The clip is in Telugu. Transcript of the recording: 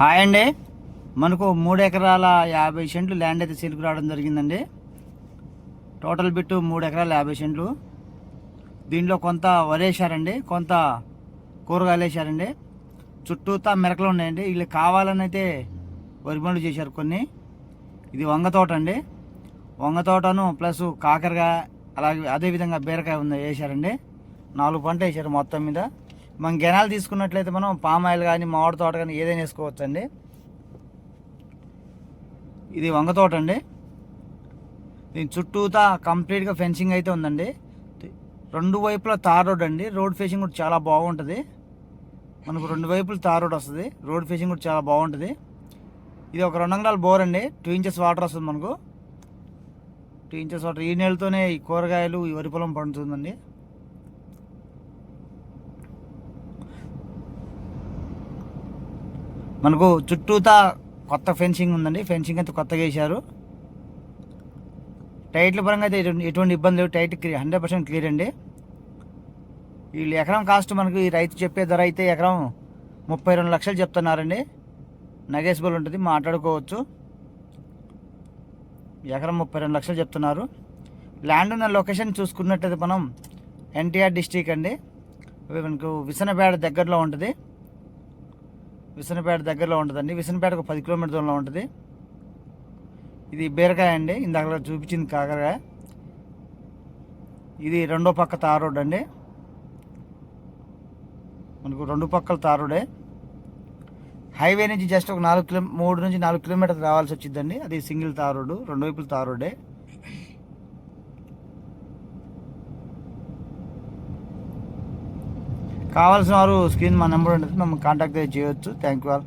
హాయ్ అండి. మనకు మూడు ఎకరాల యాభై సెంట్లు ల్యాండ్ అయితే సిల్క్ రావడం జరిగిందండి. టోటల్ బిట్టు మూడు ఎకరాల యాభై సెంట్లు. దీనిలో కొంత వరేశారండి కొంత కూరగాయలు వేశారండి. చుట్టూతా మెరకలు ఉన్నాయండి. వీళ్ళు కావాలని అయితే వరి పనులు చేశారు కొన్ని. ఇది వంగ తోట అండి. వంగ తోటను ప్లస్ కాకరకాయ అలాగే అదేవిధంగా బీరకాయ ఉంది వేసారండి నాలుగు పంట వేశారు మొత్తం మీద. మనం గెనాలు తీసుకున్నట్లయితే మనం పామ్ ఆయిల్ కానీ మామిడి తోట కానీ ఏదైనా వేసుకోవచ్చు అండి ఇది వంగ తోట అండి. దీని చుట్టూతా కంప్లీట్గా ఫెన్సింగ్ అయితే ఉందండి. రెండు వైపులా తార్ రోడ్ అండి. రోడ్ ఫేసింగ్ కూడా చాలా బాగుంటుంది. మనకు రెండు వైపులు తార్ రోడ్ వస్తుంది. రోడ్ ఫేసింగ్ కూడా చాలా బాగుంటుంది. ఇది ఒక రెండు అంగళాల బోర్ అండి. టూ ఇంచెస్ వాటర్ వస్తుంది మనకు. Two inches water. ఈ నెలతోనే ఈ కూరగాయలు ఈ వరి పొలం పండుతుందండి. మనకు చుట్టూతా కొత్త ఫెన్సింగ్ ఉందండి. ఫెన్సింగ్ అయితే కొత్తగా వేశారు. టైట్ల పరంగా అయితే ఎటువంటి- ఇబ్బంది లేవు. టైట్ హండ్రెడ్ పర్సెంట్ క్లియర్ అండి. వీళ్ళు ఎకరం కాస్ట్ మనకు ఈ రైతు చెప్పే ధర అయితే ఎకరం ముప్పై రెండు లక్షలు చెప్తున్నారండి. నగేసిబుల్ ఉంటుంది మాట్లాడుకోవచ్చు. ఎకరం ముప్పై రెండు లక్షలు చెప్తున్నారు. ల్యాండ్ ఉన్న లొకేషన్ చూసుకున్నట్టయితే మనం ఎన్టీఆర్ డిస్టిక్ అండి. మనకు విసనపేట దగ్గరలో ఉంటుంది. విసనపేట దగ్గరలో ఉంటుందండి. విసనపేట ఒక పది కిలోమీటర్ దూరంలో ఉంటుంది. ఇది బీరకాయ అండి. ఇందాక చూపించింది కాకరకాయ. ఇది రెండో పక్క తార్ రోడ్ అండి. మనకు రెండు పక్కల తార్ రోడే. హైవే నుంచి జస్ట్ ఒక నాలుగు కిలో మూడు నుంచి నాలుగు కిలోమీటర్లు రావాల్సి వచ్చిందండి. అది సింగిల్ తార్ రోడ్డు రెండు వైపులు తార్ రోడ్డే. కావాల్సిన వారు స్క్రీన్ మా నెంబర్ ఉంటుంది మమ్మల్ని కాంటాక్ట్ చేయొచ్చు. Thank you all